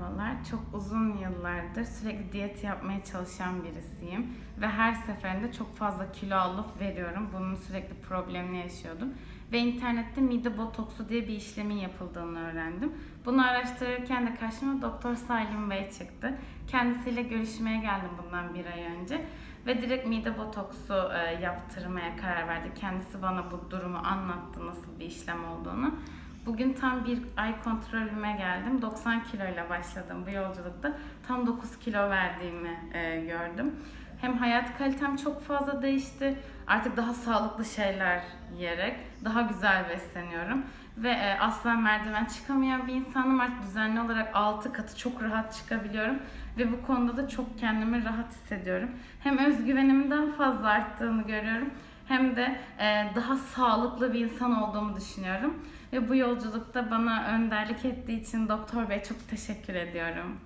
Merhabalar. Çok uzun yıllardır sürekli diyet yapmaya çalışan birisiyim. Ve her seferinde çok fazla kilo alıp veriyorum. Bunun sürekli problemini yaşıyordum. Ve internette mide botoksu diye bir işlemin yapıldığını öğrendim. Bunu araştırırken de karşıma Doktor Salim Bey çıktı. Kendisiyle görüşmeye geldim bundan bir ay önce. Ve direkt mide botoksu e, yaptırmaya karar verdi. Kendisi bana bu durumu anlattı, nasıl bir işlem olduğunu. Bugün tam bir ay kontrolüme geldim. 90 kiloyla başladım bu yolculukta. Tam 9 kilo verdiğimi e, gördüm. Hem hayat kalitem çok fazla değişti. Artık daha sağlıklı şeyler yiyerek daha güzel besleniyorum. Ve e, asla merdiven çıkamayan bir insanım. Artık düzenli olarak 6 katı çok rahat çıkabiliyorum. Ve bu konuda da çok kendimi rahat hissediyorum. Hem özgüvenimin daha fazla arttığını görüyorum hem de e, daha sağlıklı bir insan olduğumu düşünüyorum. Ve bu yolculukta bana önderlik ettiği için Doktor Bey çok teşekkür ediyorum.